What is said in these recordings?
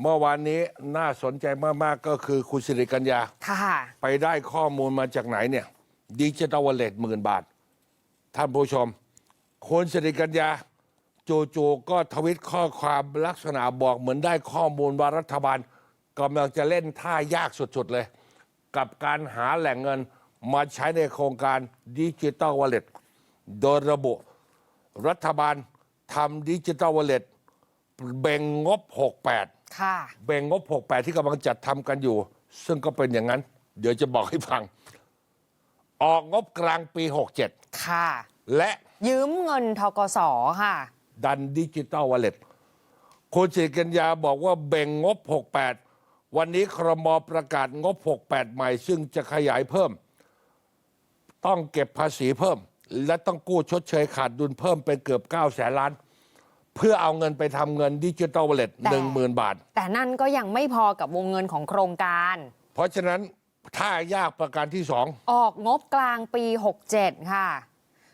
เมื่อวานนี้น่าสนใจมาก ๆ ก็คือคุณสิริกัญญา ค่ะ ไปได้ข้อมูลมาจากไหนเนี่ยดิจิตอลวอลเล็ตหมื่นบาท ท่านผู้ชม คุณสิริกัญญาจู่ๆก็ทวิตข้อความลักษณะบอกเหมือนได้ข้อมูลว่ารัฐบาลกำลังจะเล่นท่ายากสุด ๆ เลย กับการหาแหล่งเงินมาใช้ในโครงการดิจิตอลวอลเล็ตโดยระบุ รัฐบาลทำดิจิตอลวอลเล็ตแบ่งงบ 68 ค่ะแบ่งงบ 68 ที่กำลังจัดทำกันอยู่ ซึ่งก็เป็นอย่างนั้น เดี๋ยวจะบอกให้ฟัง ออกงบกลางปี ค่ะ 67 และยืมเงินทกสค่ะ ดันดิจิตอลวอลเล็ตคุณสิริกัญญาบอกว่าแบ่งงบ 68 วันนี้ครมประกาศงบ 68 ใหม่ ซึ่งจะขยายเพิ่ม ต้องเก็บภาษีเพิ่ม และต้องกู้ชดเชยขาดดุลเพิ่มเป็นเกือบ 9 แสนล้าน เพื่อเอาเงินไปทำเงินดิจิตอลวอลเล็ตแต่10,000บาท แต่นั่นก็ยังไม่พอกับวงเงินของโครงการ เพราะฉะนั้นถ้ายากประการที่สองออกงบกลางปี 67 ค่ะ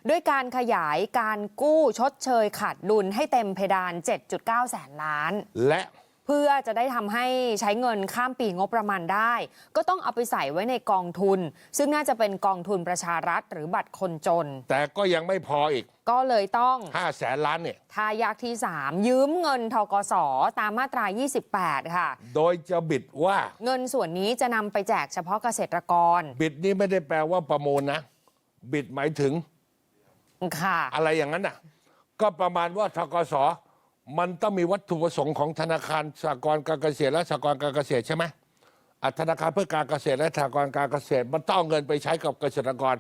ด้วยการขยายการกู้ชดเชยขาดดุลให้เต็มเพดาน 7.9 แสนล้าน และ เพื่อจะได้ทำให้ใช้เงินข้ามปีงบประมาณได้ ก็ต้องเอาไปใส่ไว้ในกองทุน ซึ่งน่าจะเป็นกองทุนประชารัฐหรือบัตรคนจน แต่ก็ยังไม่พออีก ก็เลยต้อง5แสนล้านเนี่ยทายากที่ 3 ยืมเงินทกสตามมาตรา 28 ค่ะ โดยจะบิดว่าเงินส่วนนี้จะนำไปแจกเฉพาะเกษตรกร บิดนี้ไม่ได้แปลว่าประมูลนะ บิดหมายถึงค่ะ อะไรอย่างนั้นน่ะ ก็ประมาณว่าทกส มันต้องมีวัตถุประสงค์ของธนาคารสหกรณ์การเกษตรและสหกรณ์การเกษตรใช่ไหมอะธนาคารเพื่อการเกษตรและสหกรณ์การเกษตร มันต้องเอาเงินไปใช้กับเกษตรกร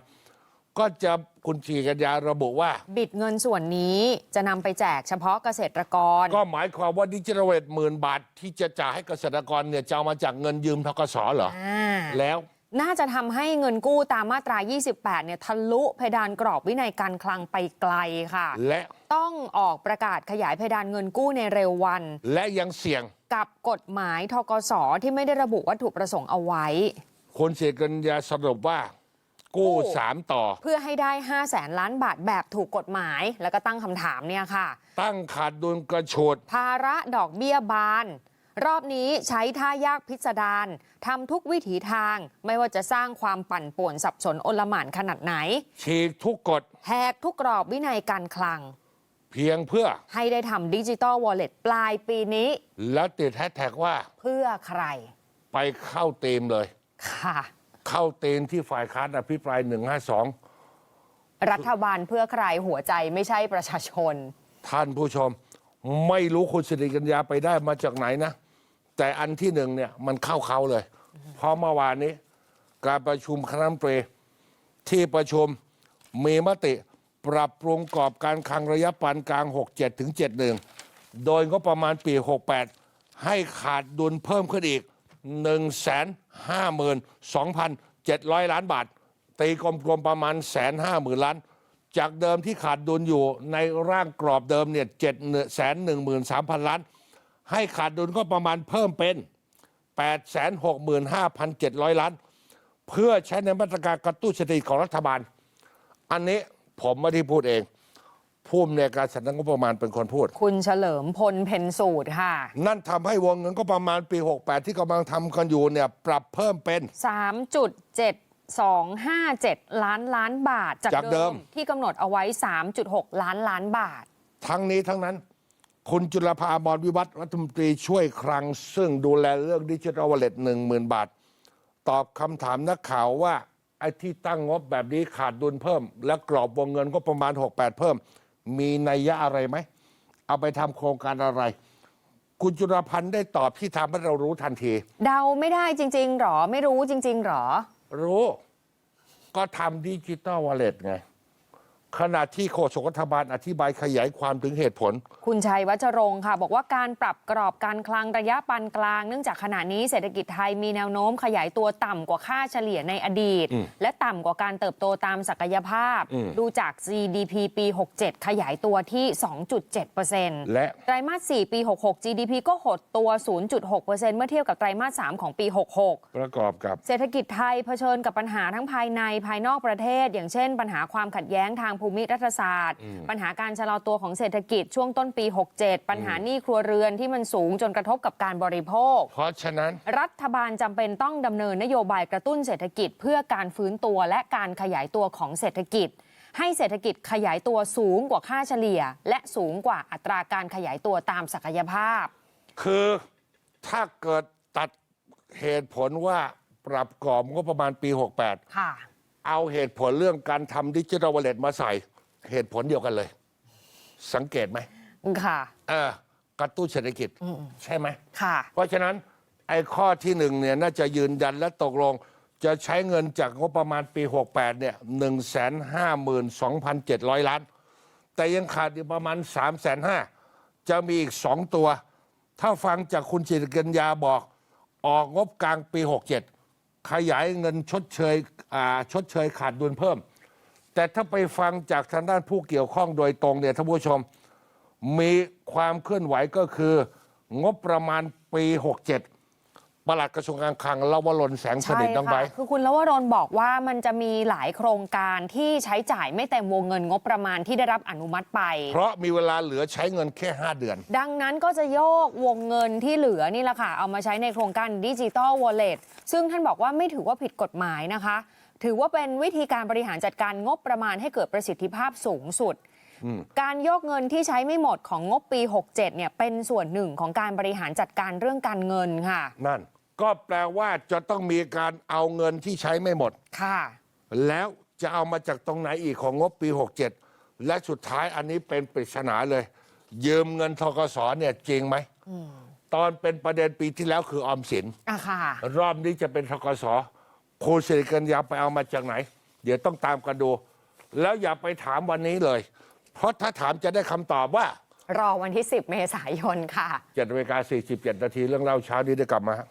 ก็จะคุณชีกัญญาระบุว่า บิดเงินส่วนนี้จะนำไปแจกเฉพาะเกษตรกร ก็หมายความว่าดิจิทัลเวทหมื่นบาทที่จะจ่ายให้เกษตรกรเนี่ยจะเอามาจากเงินยืมทกสเหรอ อ่า แล้ว น่าจะทำให้เงินกู้ตามมาตรา 28 เนี่ยทะลุเพดานกรอบวินัยการคลังไปไกลค่ะ และต้องออกประกาศขยายเพดานเงินกู้ในเร็ววัน และยังเสี่ยงกับกฎหมายทกสที่ไม่ได้ระบุวัตถุประสงค์เอาไว้ คนเสียกัญญาสรุปว่ากู้กู้สามต่อ เพื่อให้ได้ 5 0 0แสนล้านบาทแบบถูกกฎหมายแล้วก็ตั้งคำถามเนี่ยค่ะ ตั้งขาดดุลกระโชดภาระดอกเบี้ยบาน รอบนี้ใช้ท่ายากพิสดารทำทุกวิถีทาง ไม่ว่าจะสร้างความปั่นป่วนสับสนโอลหม่านขนาดไหน ฉีกทุกกฎแหกทุกกรอบวินัยการคลัง เพียงเพื่อให้ได้ทำดิจิตอลวอลเล็ตปลายปีนี้ แล้วติดแฮชแท็กว่าเพื่อใคร ไปเข้าเต็มเลย ค่ะ เข้าเต็มที่ฝ่ายค้านอภิปราย 152 รัฐบาลเพื่อใครหัวใจไม่ใช่ประชาชน ท่านผู้ชม ไม่รู้คุณสิริกัญญาไปได้มาจากไหนนะ แต่อันที่หนึ่งเนี่ยมันเข้าเขาเลย เพราะเมื่อวานนี้ การประชุมคณะรัฐมนตรีที่ประชุมมีมติปรับปรุงกรอบการคลังระยะปานกลาง 67ถึง71 โดยงบประมาณปี 68 ให้ขาดดุลเพิ่มขึ้นอีก 152,700 ล้านบาท ตีกลมๆประมาณ 150,000 ล้าน จากเดิมที่ขาดดุลอยู่ในร่างกรอบเดิมเนี่ย713,000 ล้าน ให้ขาดดุลก็ประมาณเพิ่มเป็น 865,700 ล้าน เพื่อใช้ในมาตรการกระตุ้นเศรษฐกิจของรัฐบาล อันนี้ผมไม่ได้พูดเองผู้อำนวยการสำนักงบประมาณเป็นคนพูด คุณเฉลิมพลเพนสูตรค่ะ นั่นทำให้วงเงินก็ประมาณปี 68 ที่กำลังทำกันอยู่เนี่ยปรับเพิ่มเป็น 3.7257 ล้านล้านบาทจากจากเดิเดิมมที่กำหนดเอาไว้ 3.6 ล้านล้านบาท ทั้งนี้ทั้งนั้น คุณจุลภาอมรวิวัฒน์รัฐมนตรีช่วยคลัง ซึ่งดูแลเรื่องดิจิทัลวอลเล็ตหนึ่งหมื่นบาท ตอบคำถามนักข่าวว่าไอ้ที่ตั้งงบแบบนี้ขาดดุลเพิ่ม และกรอบวงเงินก็ประมาณ 68 เพิ่ม มีนัยยะอะไรไหม เอาไปทำโครงการอะไร คุณจุลพันธ์ได้ตอบที่ทำให้เรารู้ทันที เดาไม่ได้จริง ๆหรอ ไม่รู้จริง ๆหรอ รู้ ก็ทำดิจิตอลวอลเล็ตไง ขณะที่โฆษกรัฐบาลอธิบายขยายความถึงเหตุผล คุณชัยวัชรงค์ค่ะ บอกว่าการปรับกรอบการคลังระยะปานกลาง เนื่องจากขณะนี้เศรษฐกิจไทยมีแนวโน้มขยายตัวต่ำกว่าค่าเฉลี่ยในอดีต อืมและต่ำกว่าการเติบโตตามศักยภาพ อืม ดูจาก GDP ปี 67 ขยายตัวที่ 2.7%และ ไตรมาส 4 ปี 66 GDP ก็หดตัว 0.6%เมื่อเทียบกับไตรมาส 3 ของปี 66 ประกอบกับ เศรษฐกิจไทยเผชิญกับปัญหาทั้งภายในภายนอกประเทศ อย่างเช่นปัญหาความขัดแย้งทางภูมิรัฐศาสตร์ ปัญหาการชะลอตัวของเศรษฐกิจช่วงต้นปี 67 ปัญหาหนี้ครัวเรือนที่มันสูงจนกระทบกับการบริโภค เพราะฉะนั้น รัฐบาลจำเป็นต้องดำเนินนโยบายกระตุ้นเศรษฐกิจ เพื่อการฟื้นตัวและการขยายตัวของเศรษฐกิจ ให้เศรษฐกิจขยายตัวสูงกว่าค่าเฉลี่ย และสูงกว่าอัตราการขยายตัวตามศักยภาพ คือถ้าเกิดตัดเหตุผลว่าปรับกรอบงบประมาณปี 68 ค่ะ เอาเหตุผลเรื่องการทำดิจิทัลวอลเล็ตมาใส่ เหตุผลเดียวกันเลย สังเกตไหมค่ะ เออกระตุ้นเศรษฐกิจใช่ไหมค่ะ เพราะฉะนั้นไอ้ข้อที่หนึ่งเนี่ยน่าจะยืนยันและตกลง จะใช้เงินจากงบประมาณปี 68 เนี่ยหนึ่งแสนห้าหมื่นสองพันเจ็ดร้อยล้าน แต่ยังขาดอีกประมาณ3ามแสนห้าจะมีอีกสองตัว ถ้าฟังจากคุณจิตรกัญญาบอกออกงบกลางปี 67 ขยายเงินชดเชยชดเชยขาดดุลเพิ่ม แต่ถ้าไปฟังจากทางด้านผู้เกี่ยวข้องโดยตรงเนี่ยท่านผู้ชม มีความเคลื่อนไหวก็คืองบประมาณปี 67 ปลัดกระทรวงการคลังลวรนแสงสใช่นิทน้องใบค่ะคือคุณลวรนบอกว่ามันจะมีหลายโครงการที่ใช้จ่ายไม่เต็มวงเงินงบประมาณที่ได้รับอนุมัติไป เพราะมีเวลาเหลือใช้เงินแค่ 5 เดือน ดังนั้นก็จะโยกวงเงินที่เหลือนี่แหละค่ะ เอามาใช้ในโครงการดิจิ t a ลวอลเล็ตซึ่งท่านบอกว่าไม่ถือว่าผิดกฎหมายนะคะ ถือว่าเป็นวิธีการบริหารจัดการงบประมาณให้เกิดประสิทธิภาพสูงสุด การโยกเงินที่ใช้ไม่หมดของงบปี 67 เนี่ยเป็นส่วนหนึ่งของการบริหารจัดการเรื่องการเงินค่ะ นั่น ก็แปลว่าจะต้องมีการเอาเงินที่ใช้ไม่หมด ค่ะ แล้วจะเอามาจากตรงไหนอีกของงบปี 67 และสุดท้ายอันนี้เป็นปริศนาเลย ยืมเงินทกสเนี่ยจริงไหมตอนเป็นประเด็นปีที่แล้วคือออมสินอะค่ะ รอบนี้จะเป็นทกสคุณสิริกัญญาไปเอามาจากไหน เดี๋ยวต้องตามกันดู แล้วอย่าไปถามวันนี้เลย เพราะถ้าถามจะได้คำตอบว่ารอวันที่ 10 เมษายนค่ะ7นาฬิกา47 นาทีเรื่องเล่าเช้านี้ได้กลับมาฮะ